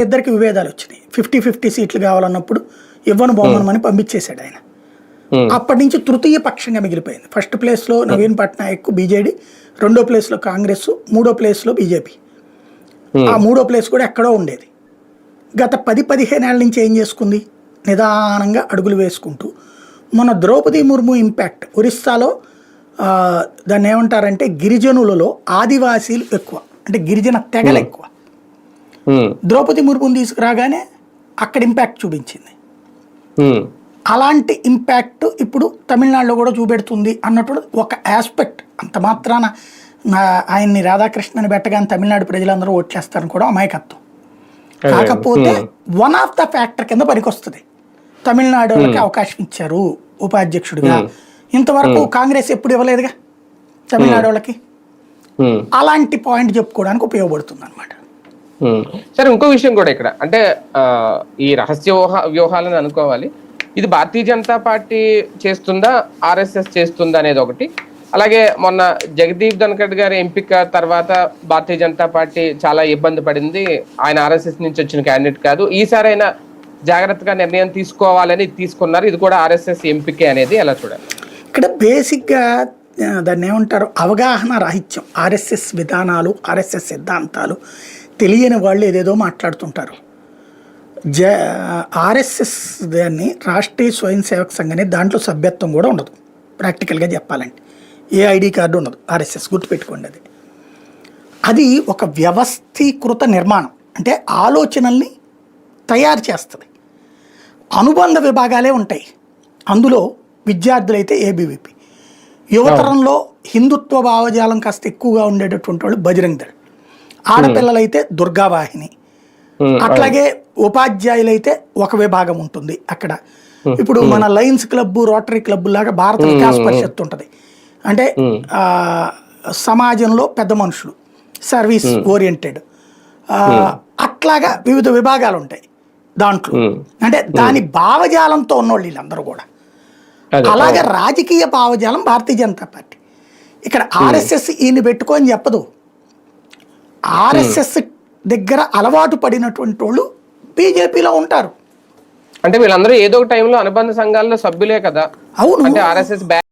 ఇద్దరికి విభేదాలు వచ్చినాయి. ఫిఫ్టీ ఫిఫ్టీ సీట్లు కావాలన్నప్పుడు ఇవ్వను బొమ్మనమని పంపించేశాడు ఆయన. అప్పటి నుంచి తృతీయ పక్షంగా మిగిలిపోయింది. ఫస్ట్ ప్లేస్లో నవీన్ పట్నాయక్ బీజేడీ రెండో ప్లేస్లో కాంగ్రెస్ మూడో ప్లేస్లో బీజేపీ. ఆ మూడో ప్లేస్ కూడా ఎక్కడో ఉండేది. గత పది పదిహేను ఏళ్ళ నుంచి ఏం చేసుకుంది? నిదానంగా అడుగులు వేసుకుంటూ మన ద్రౌపది ముర్ము ఇంపాక్ట్ ఒరిస్సాలో దాన్ని ఏమంటారంటే గిరిజనులలో ఆదివాసీలు ఎక్కువ. అంటే గిరిజన తెగలు ఎక్కువ. ద్రౌపది ముర్ముని తీసుకురాగానే అక్కడ ఇంపాక్ట్ చూపించింది. అలాంటి ఇంపాక్ట్ ఇప్పుడు తమిళనాడులో కూడా చూపెడుతుంది అన్నట్టు ఒక ఆస్పెక్ట్ అంత మాత్రాన ఆయన్ని రాధాకృష్ణని పెట్టగానే తమిళనాడు ప్రజలందరూ ఓట్లేస్తారని కూడా అమాయకత్వం. కాకపోతే వన్ ఆఫ్ ద ఫ్యాక్టర్ కింద పనికొస్తుంది. తమిళనాడు వాళ్ళకి అవకాశం ఇచ్చారు ఉపాధ్యక్షుడిగా. ఇంతవరకు కాంగ్రెస్ ఎప్పుడు ఇవ్వలేదుగా తమిళనాడు వాళ్ళకి. అలాంటి పాయింట్ చెప్పుకోవడానికి ఉపయోగపడుతుంది అనమాట. సరే ఇంకో విషయం కూడా ఇక్కడ. అంటే ఈ రహస్య వ్యూహ అనుకోవాలి. ఇది భారతీయ జనతా పార్టీ చేస్తుందా ఆర్ఎస్ఎస్ చేస్తుందా అనేది ఒకటి. అలాగే మొన్న జగదీప్ ధన్కర్ గారి ఎంపిక తర్వాత భారతీయ జనతా పార్టీ చాలా ఇబ్బంది పడింది. ఆయన ఆర్ఎస్ఎస్ నుంచి వచ్చిన క్యాండిడేట్ కాదు. ఈసారైనా జాగ్రత్తగా నిర్ణయం తీసుకోవాలని తీసుకున్నారు. ఇది కూడా ఆర్ఎస్ఎస్ ఎంపికే అనేది ఎలా చూడాలి? ఇక్కడ బేసిక్గా దాన్ని ఏమంటారు? అవగాహన రాహిత్యం. ఆర్ఎస్ఎస్ విధానాలు ఆర్ఎస్ఎస్ సిద్ధాంతాలు తెలియని వాళ్ళు ఏదేదో మాట్లాడుతుంటారు. జ ఆర్ఎస్ఎస్ దాన్ని రాష్ట్రీయ స్వయం సేవక్ సంఘ్ అనేది దాంట్లో సభ్యత్వం కూడా ఉండదు. ప్రాక్టికల్గా చెప్పాలంటే. ఏ ఐడి కార్డు ఉండదు. ఆర్ఎస్ఎస్ గుర్తుపెట్టుకోండి అది. అది ఒక వ్యవస్థీకృత నిర్మాణం. అంటే ఆలోచనల్ని తయారు చేస్తుంది. అనుబంధ విభాగాలే ఉంటాయి. అందులో విద్యార్థులైతే ఏబీవీపీ. యువతరంలో హిందుత్వ భావజాలం కాస్త ఎక్కువగా ఉండేటటువంటి వాళ్ళు బజరంగ్ దళ్ ఆడపిల్లలైతే దుర్గావాహిని. అట్లాగే ఉపాధ్యాయులైతే ఒక విభాగం ఉంటుంది అక్కడ. ఇప్పుడు మన లయన్స్ క్లబ్ రోటరీ క్లబ్ లాగా భారత వికాస్ పరిషత్ ఉంటుంది. అంటే సమాజంలో పెద్ద మనుషులు సర్వీస్ ఓరియంటెడ్. అట్లాగా వివిధ విభాగాలు ఉంటాయి దాంట్లో అంటే దాని భావజాలంతో ఉన్నోళ్ళు వీళ్ళందరూ కూడా. అలాగే రాజకీయ భావజాలం భారతీయ జనతా పార్టీ. ఇక్కడ ఆర్ఎస్ఎస్ ఈయన పెట్టుకొని చెప్పదు. ఆర్ఎస్ఎస్ దగ్గర అలవాటు పడినటువంటి వాళ్ళు బీజేపీలో ఉంటారు. అంటే వీళ్ళందరూ ఏదో ఒక టైంలో అనుబంధ సంఘాల్లో సభ్యులే కదా. అవును. అంటే ఆర్ఎస్ఎస్